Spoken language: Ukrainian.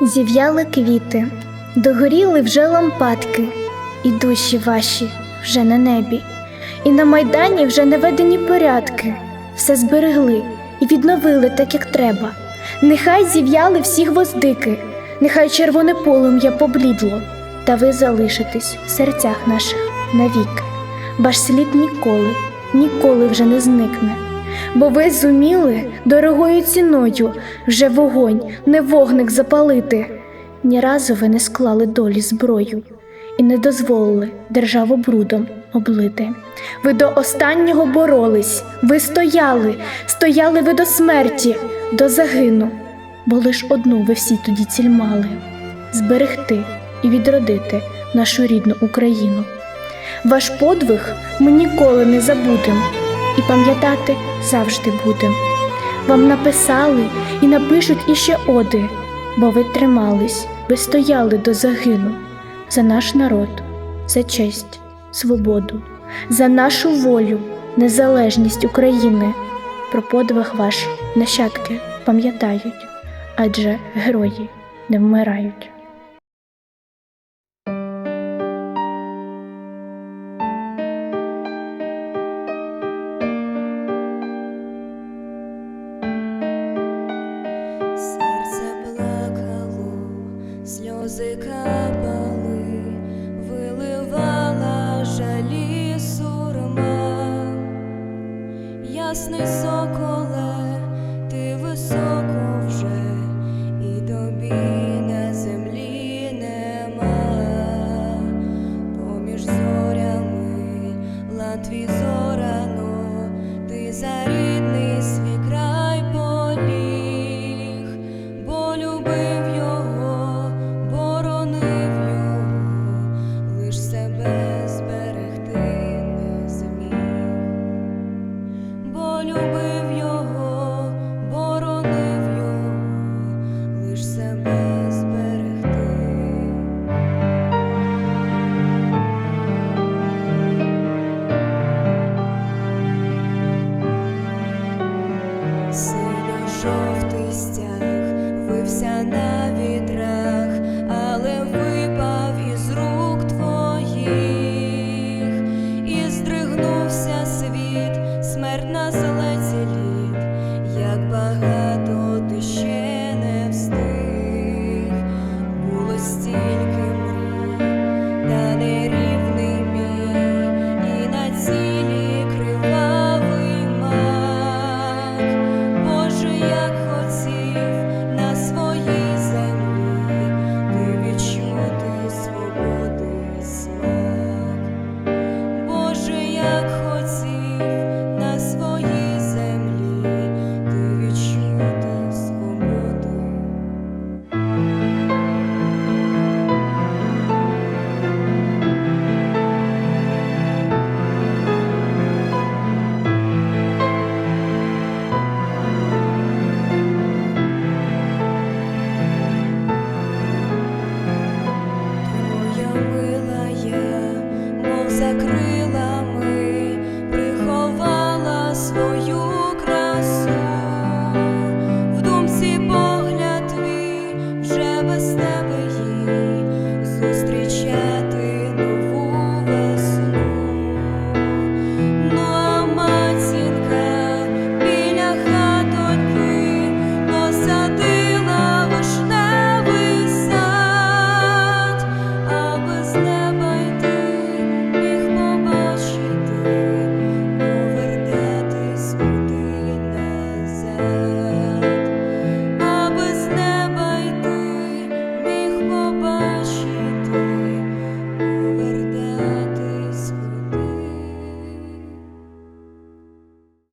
Зів'яли квіти, догоріли вже лампадки, і душі ваші вже на небі, і на майдані вже наведені порядки, все зберегли і відновили так, як треба. Нехай зів'яли всі гвоздики, нехай червоне полум'я поблідло, та ви залишитесь в серцях наших навіки. Ваш слід ніколи, ніколи вже не зникне. Бо ви зуміли дорогою ціною вже вогонь, не вогник запалити. Ні разу ви не склали долі зброю і не дозволили державу брудом облити. Ви до останнього боролись, ви стояли, стояли ви до смерті, до загину, бо лиш одну ви всі тоді ціль мали зберегти і відродити нашу рідну Україну. Ваш подвиг ми ніколи не забудем і пам'ятати завжди будем. Вам написали і напишуть іще оди, бо ви тримались, ви стояли до загину за наш народ, за честь, свободу, за нашу волю, незалежність України. Про подвиг ваш нащадки пам'ятають, адже герої не вмирають. сльози капали, виливала жалі сурма, ясний соколе. закрив.